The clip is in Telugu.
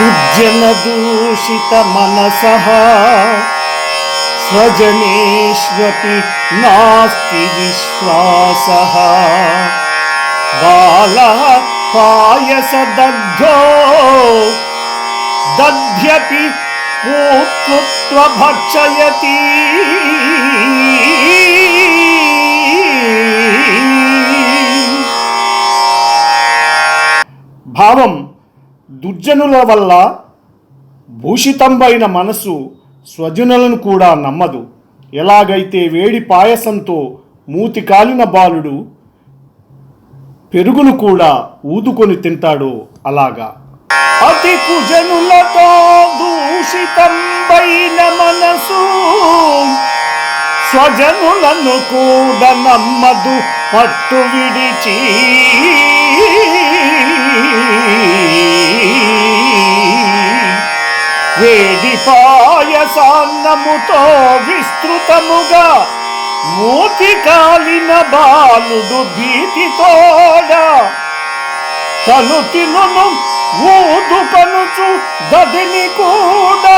దుర్జనదూషిత మనస. స్వజనేష్వపి నాస్తి విశ్వాస. బాల పాయస దగ్ధో. దధ్యపి పూత్కృత్వ భక్షయతి. భావం దుర్జనుల వల్ల భూషితంబైన మనసు స్వజనులను కూడా నమ్మదు. ఎలాగైతే వేడి పాయసంతో మూతి కాలిన బాలుడు పెరుగును కూడా ఊదుకొని తింటాడో అలాగా. అతి కుజనులతో దూషితంబైన మనసు స్వజనులను కూడా నమ్మదు. పట్టు విడిచి పాయసాన్నముతో విస్తృతముగా మూతి కాలిన బాలుడు భీతితోడ. తను తినును ఊదు కనుచు దదిని కూడా.